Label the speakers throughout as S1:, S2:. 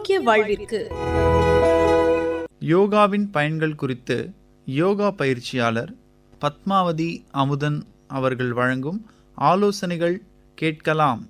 S1: ஆரோக்கிய வாழ்விற்கு.
S2: யோகாவின் பயன்கள் குறித்து யோகா பயிற்சியாளர் பத்மாவதி அமுதன் அவர்கள் வழங்கும் ஆலோசனைகள் கேட்கலாம்.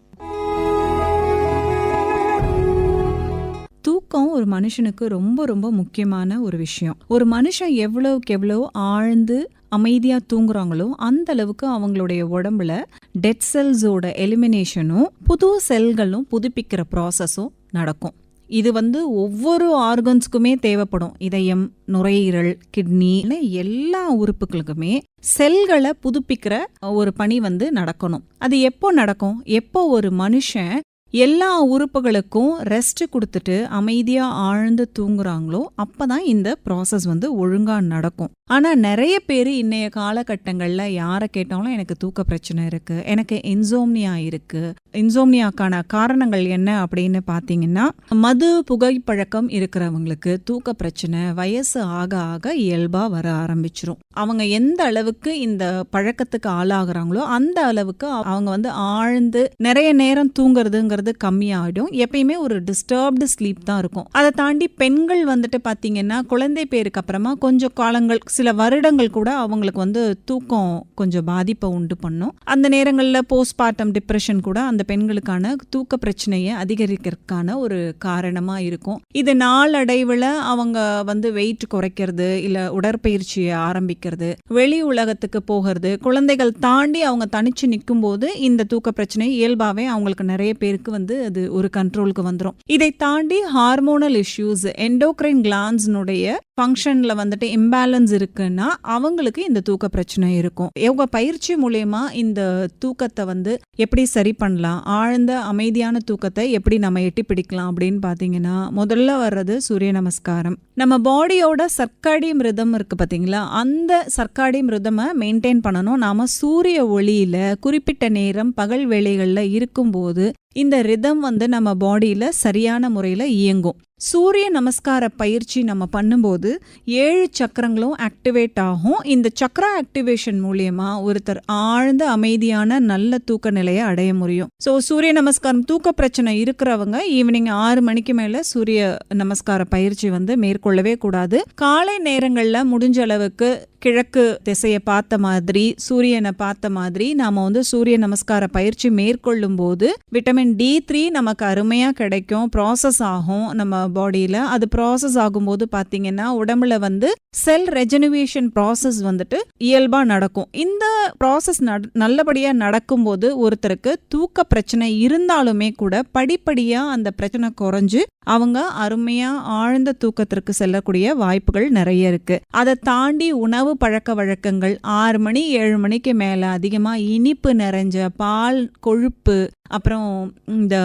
S3: தூக்கம் ஒரு மனுஷனுக்கு ரொம்ப ரொம்ப முக்கியமான ஒரு விஷயம். ஒரு மனுஷன் எவ்வளவுக்கு எவ்வளோ ஆழ்ந்து அமைதியா தூங்குறாங்களோ அந்த அளவுக்கு அவங்களுடைய உடம்புல டெட் செல்ஸோட எலிமினேஷனும் புது செல்களும் புதுப்பிக்கிற ப்ராசஸும் நடக்கும். இது வந்து ஒவ்வொரு ஆர்கன்ஸ்க்குமே தேவைப்படும். இதயம் நுரையீரல் கிட்னி எல்லா உறுப்புகளுக்குமே செல்களை புதுப்பிக்கிற ஒரு பணி வந்து நடக்கணும். அது எப்போ நடக்கும்? எப்போ ஒரு மனுஷன் எல்லா உறுப்புகளுக்கும் ரெஸ்ட் கொடுத்துட்டு அமைதியாக ஆழ்ந்து தூங்குறாங்களோ அப்பதான் இந்த ப்ராசஸ் வந்து ஒழுங்காக நடக்கும். ஆனால் நிறைய பேர் இன்றைய காலகட்டங்களில் யாரை கேட்டாலும் எனக்கு தூக்க பிரச்சனை இருக்குது எனக்கு இன்சோம்னியா இருக்குது இன்சோம்னியாக்கான காரணங்கள் என்ன அப்படின்னு பார்த்தீங்கன்னா மது புகைப்பழக்கம் இருக்கிறவங்களுக்கு தூக்க பிரச்சனை வயசு ஆக ஆக இயல்பாக வர ஆரம்பிச்சிரும். அவங்க எந்த அளவுக்கு இந்த பழக்கத்துக்கு ஆளாகிறாங்களோ அந்த அளவுக்கு அவங்க வந்து ஆழ்ந்து நிறைய நேரம் தூங்குறதுங்கிறது கம்மியாகிடும் எப்பயுமே ஒரு டிஸ்டர்ப்டு ஸ்லீப் தான் இருக்கும். அதை தாண்டி பெண்கள் வந்துட்டு பார்த்தீங்கன்னா குழந்தை பேருக்கு அப்புறமா கொஞ்சம் காலங்கள் சில வருடங்கள் கூட அவங்களுக்கு வந்து தூக்கம் கொஞ்சம் பாதிப்பை உண்டு பண்ணும். அந்த நேரங்களில் போஸ்ட்மார்ட்டம் டிப்ரெஷன் கூட அந்த பெண்களுக்கான தூக்க பிரச்சனையை அதிகரிக்கிறதுக்கான ஒரு காரணமாக இருக்கும். இது நாளடைவில் அவங்க வந்து வெயிட் குறைக்கிறது இல்லை உடற்பயிற்சியை ஆரம்பிக்கிறது வெளி உலகத்துக்கு போகிறது குழந்தைகள் தாண்டி அவங்க தனிச்சு நிற்கும் போது இந்த தூக்க பிரச்சனை இயல்பாகவே அவங்களுக்கு நிறைய பேருக்கு வந்து அது ஒரு கண்ட்ரோலுக்கு வந்துடும் இதை தாண்டி ஹார்மோனல் இஷ்யூஸ் எண்டோக்ரைன் கிளான்ஸ்னுடைய ஃபங்க்ஷனில் வந்துட்டு இம்பேலன்ஸ் இருக்குன்னா அவங்களுக்கு இந்த தூக்க பிரச்சனை இருக்கும். இவங்க பயிற்சி மூலயமா இந்த தூக்கத்தை வந்து எப்படி சரி பண்ணலாம் ஆழ்ந்த அமைதியான தூக்கத்தை எப்படி நம்ம எட்டி பிடிக்கலாம் அப்படின்னு பாத்தீங்கன்னா முதல்ல வர்றது சூரிய நமஸ்காரம். நம்ம பாடியோட சர்க்காடி மிருதம் இருக்கு பாத்தீங்களா? அந்த சர்க்காடி மிருதமை மெயின்டைன் பண்ணணும். நாம சூரிய ஒளியில குறிப்பிட்ட நேரம் பகல் வேளைகள்ல இருக்கும்போது இந்த ரிதம் வந்து நம்ம பாடியில சரியான முறையில இயங்கும். சூரிய நமஸ்கார பயிற்சி நம்ம பண்ணும்போது ஏழு சக்கரங்களும் ஆக்டிவேட் ஆகும். இந்த சக்கர ஆக்டிவேஷன் மூலியமா ஒருத்தர் ஆழ்ந்த அமைதியான நல்ல தூக்க நிலையை அடைய முடியும். ஸோ சூரிய நமஸ்காரம் தூக்க பிரச்சனை இருக்கிறவங்க ஈவினிங் ஆறு மணிக்கு மேல சூரிய நமஸ்கார பயிற்சி வந்து மேற்கொள்ளவே கூடாது. காலை நேரங்களில் முடிஞ்ச அளவுக்கு கிழக்கு திசையை பார்த்த மாதிரி சூரியனை பார்த்த மாதிரி நாம வந்து சூரிய நமஸ்கார பயிற்சி மேற்கொள்ளும் போது விட்டமின் டி த்ரீ நமக்கு அருமையா கிடைக்கும் ப்ராசஸ் ஆகும் நம்ம பாடியில அது ப்ராசஸ் ஆகும்போது பார்த்தீங்கன்னா உடம்புல வந்து செல் ரெஜனுவேஷன் ப்ராசஸ் வந்துட்டு இயல்பா நடக்கும். இந்த ப்ராசஸ் நல்லபடியாக நடக்கும்போது ஒருத்தருக்கு தூக்க பிரச்சனை இருந்தாலுமே கூட படிப்படியாக அந்த பிரச்சனை குறைஞ்சு அவங்க அருமையாக ஆழ்ந்த தூக்கத்திற்கு செல்லக்கூடிய வாய்ப்புகள் நிறைய இருக்கு. அதை தாண்டி உணவு பழக்க வழக்கங்கள் ஆறு மணி ஏழு மணிக்கு மேலே அதிகமாக இனிப்பு நிறைஞ்ச பால் கொழுப்பு அப்புறம் இந்த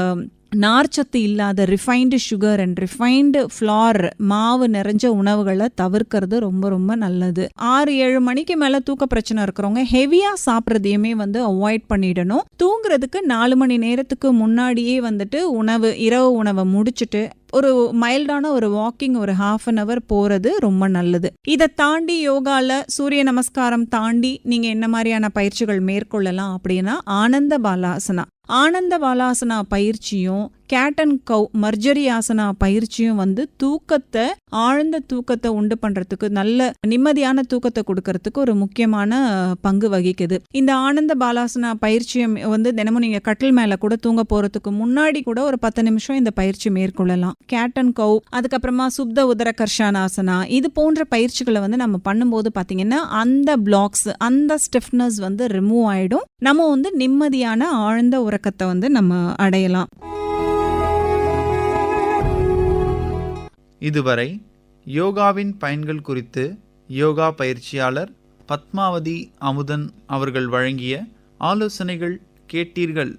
S3: நார்ச்சத்து இல்லாத refined sugar and refined flour மாவு நிறைஞ்ச உணவுகளை தவிர்க்கிறது ரொம்ப ரொம்ப நல்லது. ஆறு ஏழு மணிக்கு மேல தூக்க பிரச்சனை இருக்கிறவங்க ஹெவியா சாப்பிட்றதையுமே வந்து அவாய்ட் பண்ணிடணும். தூங்குறதுக்கு நாலு மணி நேரத்துக்கு முன்னாடியே வந்துட்டு உணவு இரவு உணவை முடிச்சுட்டு ஒரு மைல்டான ஒரு வாக்கிங் ஒரு ஹாஃப் அன் அவர் போகிறது ரொம்ப நல்லது. இதை தாண்டி யோகாவில் சூரிய நமஸ்காரம் தாண்டி நீங்கள் என்ன மாதிரியான பயிற்சிகள் மேற்கொள்ளலாம் அப்படின்னா ஆனந்த பாலாசனா. ஆனந்த பாலாசனா பயிற்சியும் cat and cow Marjari asana பயிற்சியும் வந்து தூக்கத்தை ஆழ்ந்த தூக்கத்தை உண்டு பண்றதுக்கு நல்ல நிம்மதியான தூக்கத்தை கொடுக்கறதுக்கு ஒரு முக்கியமான பங்கு வகிக்குது. இந்த ஆனந்த பாலாசனா பயிற்சியும் வந்து தினமும் நீங்க கட்டில் மேல கூட தூங்க போறதுக்கு முன்னாடி கூட ஒரு பத்து நிமிஷம் இந்த பயிற்சி மேற்கொள்ளலாம். கேட் அண்ட் கவ் அதுக்கப்புறமா சுப்த உதர கர்ஷானாசனா இது போன்ற பயிற்சிகளை வந்து நம்ம பண்ணும்போது பாத்தீங்கன்னா அந்த பிளாக்ஸ் அந்த ஸ்டிஃப்னஸ் வந்து ரிமூவ் ஆயிடும். நம்ம வந்து நிம்மதியான ஆழ்ந்த உறக்கத்தை வந்து நம்ம அடையலாம்.
S2: இதுவரை யோகாவின் பயன்கள் குறித்து யோகா பயிற்சியாளர் பத்மாவதி அமுதன் அவர்கள் வழங்கிய ஆலோசனைகள் கேட்டீர்கள்.